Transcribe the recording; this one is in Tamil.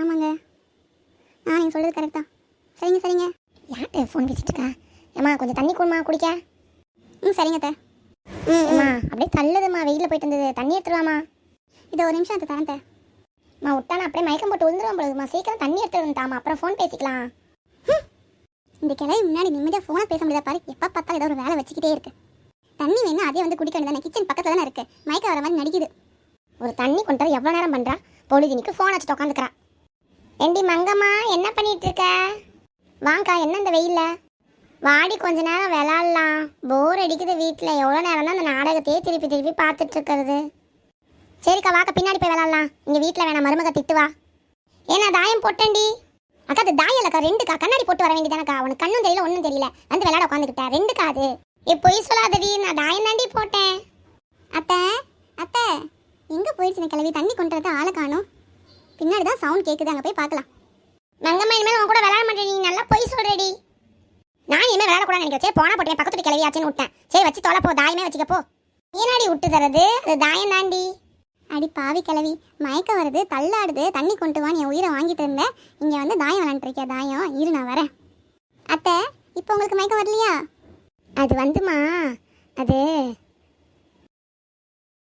ஆமாங்க. ஆ நீங்கள் சொல்கிறது கரெக்ட் தான். சரிங்க சரிங்க. யார்கிட்ட ஃபோன் பேசிட்டு இருக்கா ஏம்மா கொஞ்சம் தண்ணி கொடுமா குடிக்க? ம் சரிங்க அத்தை. ம் அம்மா அப்படியே தள்ளுதும்மா வெயிலில் போயிட்டு வந்தது தண்ணி எடுத்துருவாமா இதோ ஒரு நிமிஷம் அத்தை தரேன். அம்மா விட்டானா அப்படியே மயக்கம் போட்டு விழுந்துருவோம் பொழுதுமா சீக்கிரம் தண்ணி எடுத்துட்டு வந்துட்டாமா அப்புறம் ஃபோன் பேசிக்கலாம். இந்த கிளவி முன்னாடி நிம்மதியாக ஃபோனை பேச முடியாத பாரு. எப்போ பார்த்தாலும் ஏதோ ஒரு வேலை வச்சுக்கிட்டே இருக்கு. தண்ணி வேணும் அதே வந்து குடிக்க வேண்டியதானே கிச்சன் பக்கத்தில் தானே இருக்கு. மயக்க வர மாதிரி நடிக்குது. ஒரு தண்ணி கொண்டு எவ்வளோ நேரம் பண்ணுறா பொழுதுனிக்கு ஃபோன் வச்சுட்டு உட்காந்துக்கிறா ஏண்டி மங்கம்மா என்ன பண்ணிட்டு இருக்க வாங்க்கா என்ன இந்த வெயில்ல? வாடி கொஞ்ச நேரம் விளாட்லாம். போர் அடிக்குது வீட்டில் எவ்வளோ நேரம் தான் அந்த நாடகத்தையே திருப்பி திருப்பி பார்த்துட்டு இருக்கிறது சரிக்கா வாக்க பின்னாடி போய் விளாட்லாம். இங்கே வீட்டில் வேணாம் மருமக திட்டுவா ஏன்னா தாயம் போட்டேன்டி. அக்கா அது தாயம் இல்லைக்கா ரெண்டுக்கா. கண்ணாடி போட்டு வர வேண்டியதானக்கா. உனக்கு கண்ணும் தெரியல ஒன்றும் தெரியல. வந்து விளையாட உட்காந்துக்கிட்டேன் ரெண்டுக்கா அது. ஏ பொய் சொல்லாதடி. நான் தாயம் தாண்டி போட்டேன். அத்தை அத்தை எங்கே போயிடுச்சு? கிளவி தண்ணி கொண்டு வரது ஆளை காணும். பின்னாடி தான் சவுண்ட் கேட்குது அங்கே போய் பார்க்கலாம். மங்கம்மா இனிமேல் உன் கூட விளையாட மாட்டேன். நீ நல்லா பொய் சொல்றடி. நான் இனிமேல் விளையாட கூட நினைக்கிறேன் சரி போனா போட்டேன் பக்கத்து கிளவியாச்சுன்னு விட்டேன். சரி வச்சு தொலை போ தாயமே வச்சுக்க போ. ஏனாடி விட்டு தரது? அது தாயம் தாண்டி. அடி பாவி கிளவி மயக்க வருது தள்ளாடுது தண்ணி கொண்டு வான்னு என் உயிரை வாங்கிட்டு இருந்தேன். இங்கே வந்து தாயம் விளாண்டுருக்கியா தாயம் இரு நான் வரேன். அத்தை இப்போ உங்களுக்கு மயக்கம் வரலையா? அது வந்துமா? அது